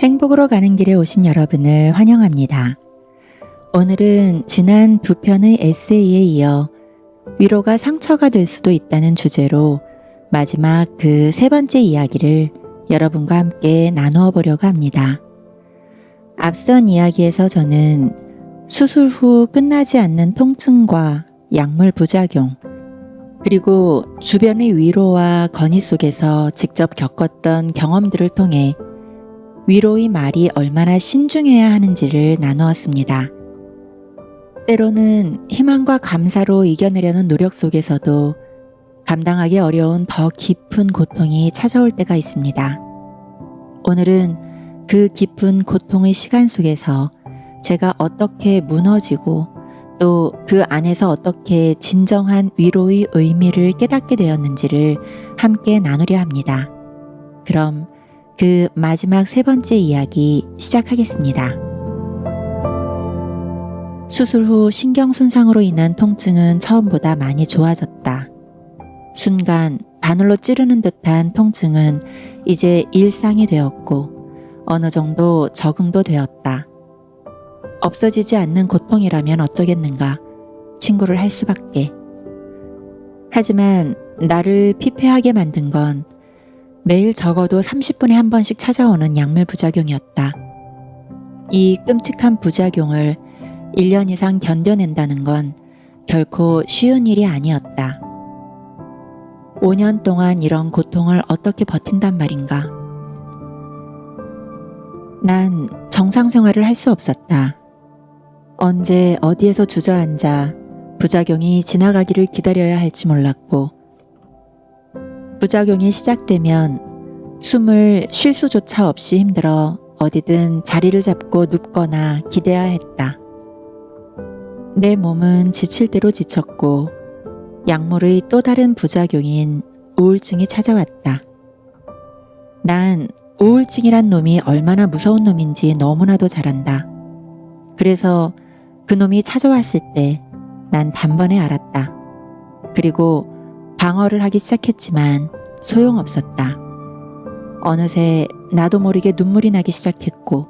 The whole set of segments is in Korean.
행복으로 가는 길에 오신 여러분을 환영합니다. 오늘은 지난 두 편의 에세이에 이어 위로가 상처가 될 수도 있다는 주제로 마지막 그 세 번째 이야기를 여러분과 함께 나누어 보려고 합니다. 앞선 이야기에서 저는 수술 후 끝나지 않는 통증과 약물 부작용, 그리고 주변의 위로와 건의 속에서 직접 겪었던 경험들을 통해 위로의 말이 얼마나 신중해야 하는지를 나누었습니다. 때로는 희망과 감사로 이겨내려는 노력 속에서도 감당하기 어려운 더 깊은 고통이 찾아올 때가 있습니다. 오늘은 그 깊은 고통의 시간 속에서 제가 어떻게 무너지고 또 그 안에서 어떻게 진정한 위로의 의미를 깨닫게 되었는지를 함께 나누려 합니다. 그럼 그 마지막 세 번째 이야기 시작하겠습니다. 수술 후 신경 손상으로 인한 통증은 처음보다 많이 좋아졌다. 순간 바늘로 찌르는 듯한 통증은 이제 일상이 되었고 어느 정도 적응도 되었다. 없어지지 않는 고통이라면 어쩌겠는가 친구를 할 수밖에. 하지만 나를 피폐하게 만든 건 매일 적어도 30분에 한 번씩 찾아오는 약물 부작용이었다. 이 끔찍한 부작용을 1년 이상 견뎌낸다는 건 결코 쉬운 일이 아니었다. 5년 동안 이런 고통을 어떻게 버틴단 말인가? 난 정상 생활을 할 수 없었다. 언제 어디에서 주저앉아 부작용이 지나가기를 기다려야 할지 몰랐고, 부작용이 시작되면 숨을 쉴 수조차 없이 힘들어 어디든 자리를 잡고 눕거나 기대야 했다. 내 몸은 지칠 대로 지쳤고 약물의 또 다른 부작용인 우울증이 찾아왔다. 난 우울증이란 놈이 얼마나 무서운 놈인지 너무나도 잘 안다. 그래서 그 놈이 찾아왔을 때 난 단번에 알았다. 그리고 방어를 하기 시작했지만 소용없었다. 어느새 나도 모르게 눈물이 나기 시작했고,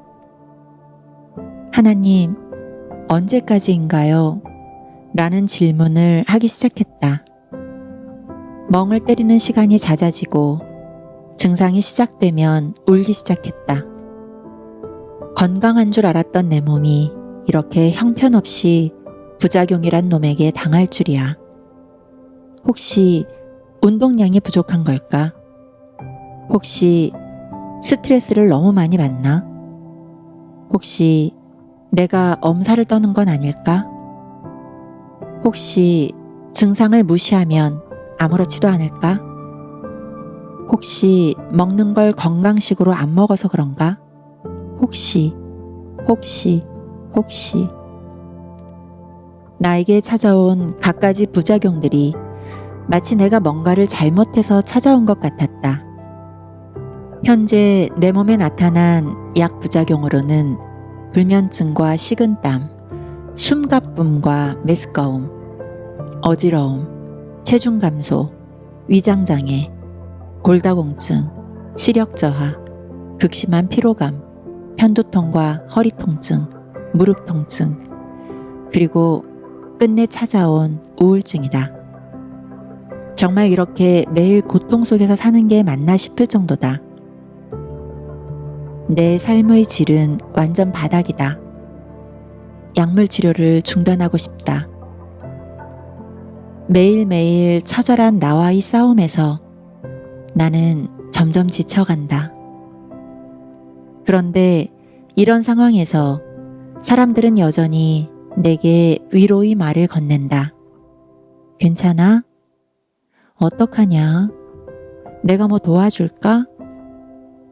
하나님, 언제까지인가요? 라는 질문을 하기 시작했다. 멍을 때리는 시간이 잦아지고 증상이 시작되면 울기 시작했다. 건강한 줄 알았던 내 몸이 이렇게 형편없이 부작용이란 놈에게 당할 줄이야. 혹시 운동량이 부족한 걸까? 혹시 스트레스를 너무 많이 받나? 혹시 내가 엄살을 떠는 건 아닐까? 혹시 증상을 무시하면 아무렇지도 않을까? 혹시 먹는 걸 건강식으로 안 먹어서 그런가? 혹시, 혹시, 혹시. 나에게 찾아온 갖가지 부작용들이 마치 내가 뭔가를 잘못해서 찾아온 것 같았다. 현재 내 몸에 나타난 약 부작용으로는 불면증과 식은땀, 숨가쁨과 메스꺼움, 어지러움, 체중 감소, 위장 장애, 골다공증, 시력 저하, 극심한 피로감, 편두통과 허리 통증, 무릎 통증, 그리고 끝내 찾아온 우울증이다. 정말 이렇게 매일 고통 속에서 사는 게 맞나 싶을 정도다. 내 삶의 질은 완전 바닥이다. 약물 치료를 중단하고 싶다. 매일매일 처절한 나와의 싸움에서 나는 점점 지쳐간다. 그런데 이런 상황에서 사람들은 여전히 내게 위로의 말을 건넨다. 괜찮아? 어떡하냐? 내가 뭐 도와줄까?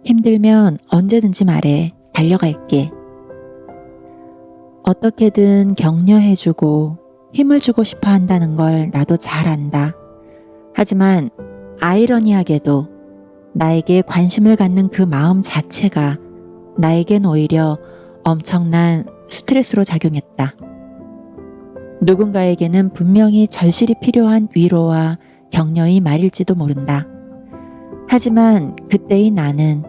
힘들면 언제든지 말해. 달려갈게. 어떻게든 격려해주고 힘을 주고 싶어 한다는 걸 나도 잘 안다. 하지만 아이러니하게도 나에게 관심을 갖는 그 마음 자체가 나에겐 오히려 엄청난 스트레스로 작용했다. 누군가에게는 분명히 절실히 필요한 위로와 격려의 말일지도 모른다. 하지만 그때의 나는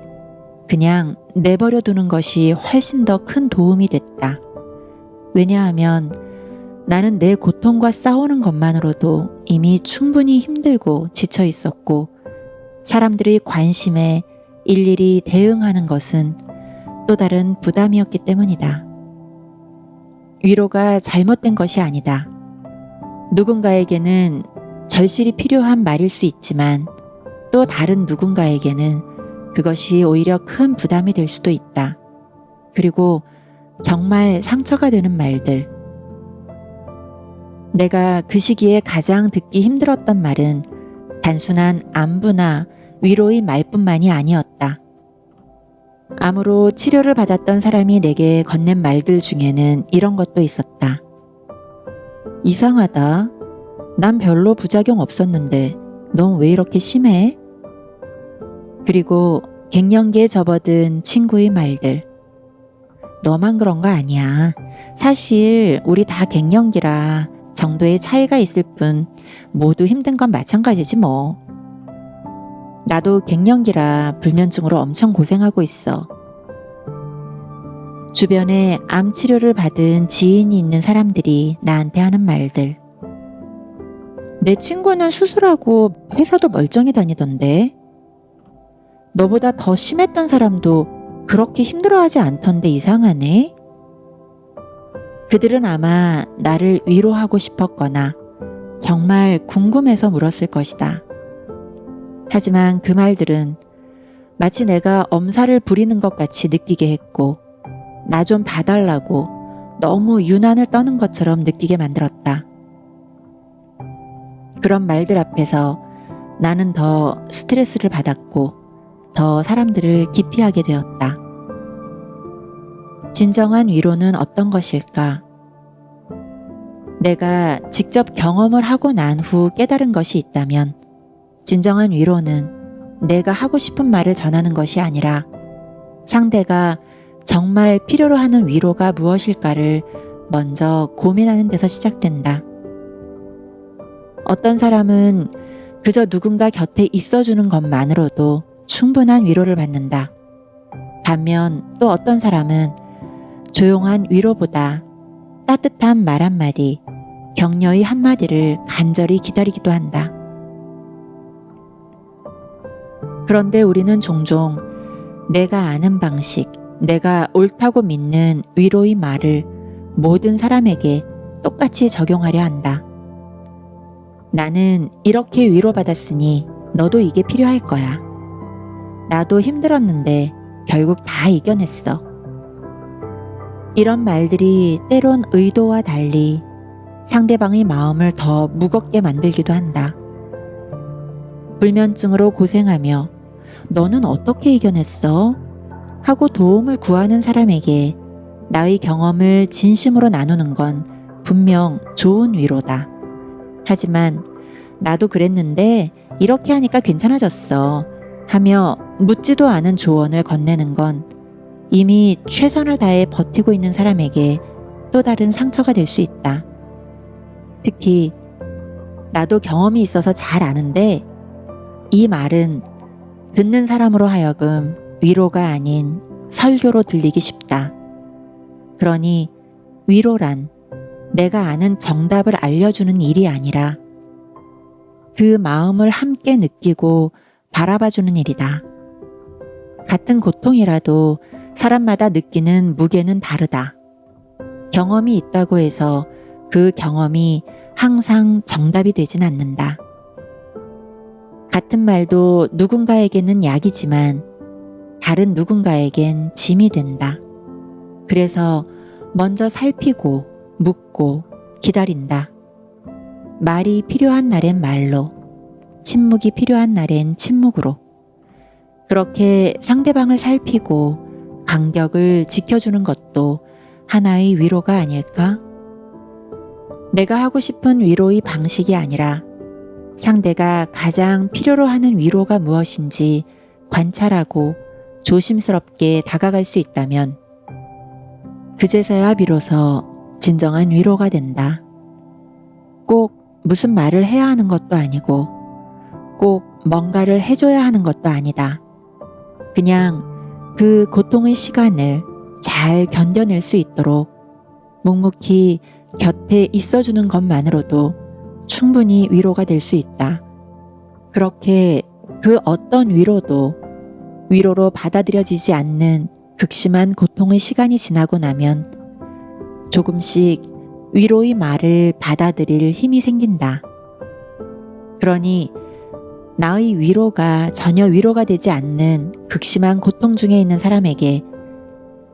그냥 내버려 두는 것이 훨씬 더 큰 도움이 됐다. 왜냐하면 나는 내 고통과 싸우는 것만으로도 이미 충분히 힘들고 지쳐 있었고 사람들의 관심에 일일이 대응하는 것은 또 다른 부담이었기 때문이다. 위로가 잘못된 것이 아니다. 누군가에게는 절실히 필요한 말일 수 있지만 또 다른 누군가에게는 그것이 오히려 큰 부담이 될 수도 있다. 그리고 정말 상처가 되는 말들. 내가 그 시기에 가장 듣기 힘들었던 말은 단순한 안부나 위로의 말뿐만이 아니었다. 암으로 치료를 받았던 사람이 내게 건넨 말들 중에는 이런 것도 있었다. 이상하다. 난 별로 부작용 없었는데 넌 왜 이렇게 심해? 그리고 갱년기에 접어든 친구의 말들. 너만 그런 거 아니야. 사실 우리 다 갱년기라 정도의 차이가 있을 뿐 모두 힘든 건 마찬가지지 뭐. 나도 갱년기라 불면증으로 엄청 고생하고 있어. 주변에 암 치료를 받은 지인이 있는 사람들이 나한테 하는 말들. 내 친구는 수술하고 회사도 멀쩡히 다니던데. 너보다 더 심했던 사람도 그렇게 힘들어하지 않던데 이상하네. 그들은 아마 나를 위로하고 싶었거나 정말 궁금해서 물었을 것이다. 하지만 그 말들은 마치 내가 엄살을 부리는 것 같이 느끼게 했고, 나 좀 봐달라고 너무 유난을 떠는 것처럼 느끼게 만들었다. 그런 말들 앞에서 나는 더 스트레스를 받았고, 더 사람들을 기피하게 되었다. 진정한 위로는 어떤 것일까? 내가 직접 경험을 하고 난 후 깨달은 것이 있다면, 진정한 위로는 내가 하고 싶은 말을 전하는 것이 아니라 상대가 정말 필요로 하는 위로가 무엇일까를 먼저 고민하는 데서 시작된다. 어떤 사람은 그저 누군가 곁에 있어주는 것만으로도 충분한 위로를 받는다. 반면 또 어떤 사람은 조용한 위로보다 따뜻한 말 한마디, 격려의 한마디를 간절히 기다리기도 한다. 그런데 우리는 종종 내가 아는 방식, 내가 옳다고 믿는 위로의 말을 모든 사람에게 똑같이 적용하려 한다. 나는 이렇게 위로받았으니 너도 이게 필요할 거야. 나도 힘들었는데 결국 다 이겨냈어. 이런 말들이 때론 의도와 달리 상대방의 마음을 더 무겁게 만들기도 한다. 불면증으로 고생하며 너는 어떻게 이겨냈어? 하고 도움을 구하는 사람에게 나의 경험을 진심으로 나누는 건 분명 좋은 위로다. 하지만 나도 그랬는데 이렇게 하니까 괜찮아졌어. 하며 묻지도 않은 조언을 건네는 건 이미 최선을 다해 버티고 있는 사람에게 또 다른 상처가 될 수 있다. 특히 나도 경험이 있어서 잘 아는데 이 말은 듣는 사람으로 하여금 위로가 아닌 설교로 들리기 쉽다. 그러니 위로란 내가 아는 정답을 알려주는 일이 아니라 그 마음을 함께 느끼고 바라봐주는 일이다. 같은 고통이라도 사람마다 느끼는 무게는 다르다. 경험이 있다고 해서 그 경험이 항상 정답이 되진 않는다. 같은 말도 누군가에게는 약이지만 다른 누군가에겐 짐이 된다. 그래서 먼저 살피고 묻고 기다린다. 말이 필요한 날엔 말로, 침묵이 필요한 날엔 침묵으로. 그렇게 상대방을 살피고 간격을 지켜주는 것도 하나의 위로가 아닐까? 내가 하고 싶은 위로의 방식이 아니라 상대가 가장 필요로 하는 위로가 무엇인지 관찰하고 조심스럽게 다가갈 수 있다면 그제서야 비로소 진정한 위로가 된다. 꼭 무슨 말을 해야 하는 것도 아니고 꼭 뭔가를 해줘야 하는 것도 아니다. 그냥 그 고통의 시간을 잘 견뎌낼 수 있도록 묵묵히 곁에 있어주는 것만으로도 충분히 위로가 될 수 있다. 그렇게 그 어떤 위로도 위로로 받아들여지지 않는 극심한 고통의 시간이 지나고 나면 조금씩 위로의 말을 받아들일 힘이 생긴다. 그러니 나의 위로가 전혀 위로가 되지 않는 극심한 고통 중에 있는 사람에게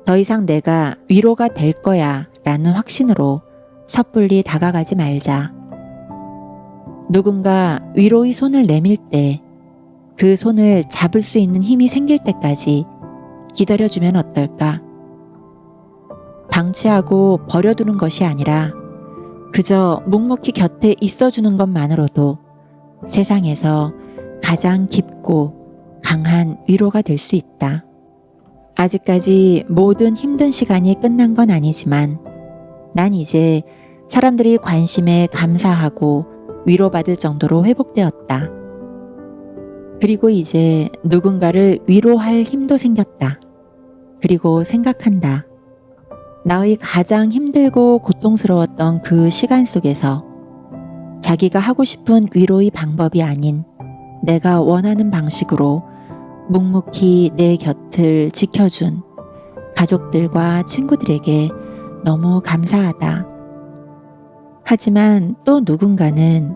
더 이상 내가 위로가 될 거야 라는 확신으로 섣불리 다가가지 말자. 누군가 위로의 손을 내밀 때 그 손을 잡을 수 있는 힘이 생길 때까지 기다려주면 어떨까? 방치하고 버려두는 것이 아니라 그저 묵묵히 곁에 있어주는 것만으로도 세상에서 가장 깊고 강한 위로가 될 수 있다. 아직까지 모든 힘든 시간이 끝난 건 아니지만 난 이제 사람들이 관심에 감사하고 위로받을 정도로 회복되었다. 그리고 이제 누군가를 위로할 힘도 생겼다. 그리고 생각한다. 나의 가장 힘들고 고통스러웠던 그 시간 속에서 자기가 하고 싶은 위로의 방법이 아닌 내가 원하는 방식으로 묵묵히 내 곁을 지켜준 가족들과 친구들에게 너무 감사하다. 하지만 또 누군가는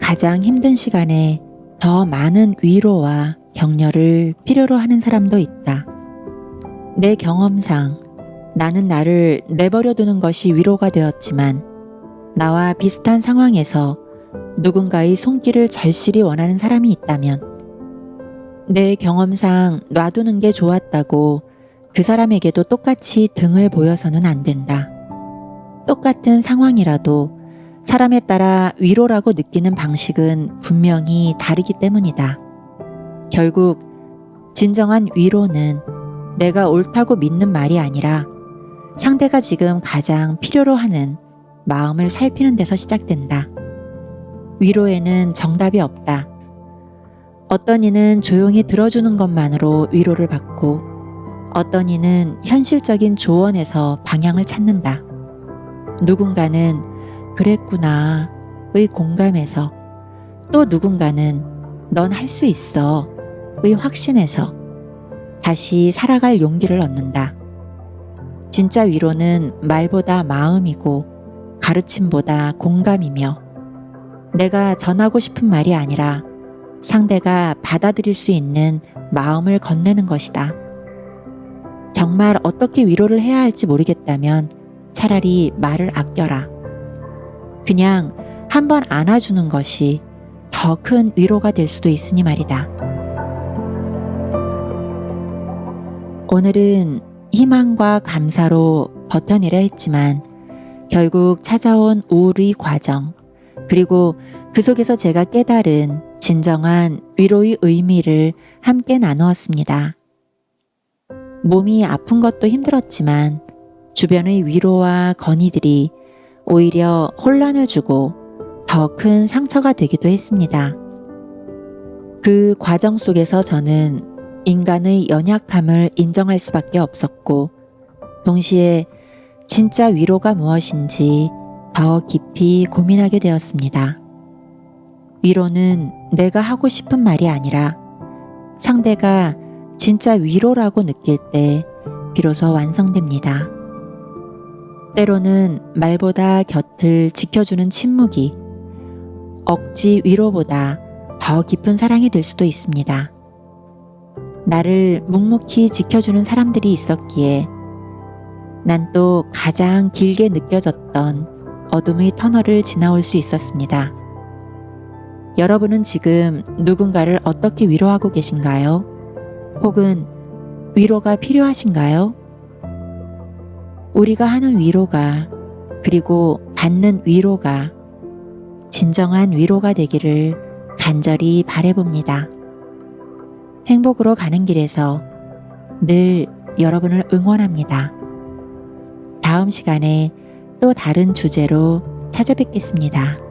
가장 힘든 시간에 더 많은 위로와 격려를 필요로 하는 사람도 있다. 내 경험상 나는 나를 내버려 두는 것이 위로가 되었지만 나와 비슷한 상황에서 누군가의 손길을 절실히 원하는 사람이 있다면 내 경험상 놔두는 게 좋았다고 그 사람에게도 똑같이 등을 보여서는 안 된다. 똑같은 상황이라도 사람에 따라 위로라고 느끼는 방식은 분명히 다르기 때문이다. 결국 진정한 위로는 내가 옳다고 믿는 말이 아니라 상대가 지금 가장 필요로 하는 마음을 살피는 데서 시작된다. 위로에는 정답이 없다. 어떤 이는 조용히 들어주는 것만으로 위로를 받고 어떤 이는 현실적인 조언에서 방향을 찾는다. 누군가는 그랬구나 의 공감에서 또 누군가는 넌 할 수 있어 의 확신에서 다시 살아갈 용기를 얻는다. 진짜 위로는 말보다 마음이고 가르침보다 공감이며 내가 전하고 싶은 말이 아니라 상대가 받아들일 수 있는 마음을 건네는 것이다. 정말 어떻게 위로를 해야 할지 모르겠다면 차라리 말을 아껴라. 그냥 한번 안아주는 것이 더 큰 위로가 될 수도 있으니 말이다. 오늘은 희망과 감사로 버텨내려 했지만 결국 찾아온 우울의 과정, 그리고 그 속에서 제가 깨달은 진정한 위로의 의미를 함께 나누었습니다. 몸이 아픈 것도 힘들었지만 주변의 위로와 건의들이 오히려 혼란을 주고 더 큰 상처가 되기도 했습니다. 그 과정 속에서 저는 인간의 연약함을 인정할 수밖에 없었고, 동시에 진짜 위로가 무엇인지 더 깊이 고민하게 되었습니다. 위로는 내가 하고 싶은 말이 아니라 상대가 진짜 위로라고 느낄 때 비로소 완성됩니다. 때로는 말보다 곁을 지켜주는 침묵이 억지 위로보다 더 깊은 사랑이 될 수도 있습니다. 나를 묵묵히 지켜주는 사람들이 있었기에 난 또 가장 길게 느껴졌던 어둠의 터널을 지나올 수 있었습니다. 여러분은 지금 누군가를 어떻게 위로하고 계신가요? 혹은 위로가 필요하신가요? 우리가 하는 위로가 그리고 받는 위로가 진정한 위로가 되기를 간절히 바래봅니다. 행복으로 가는 길에서 늘 여러분을 응원합니다. 다음 시간에 또 다른 주제로 찾아뵙겠습니다.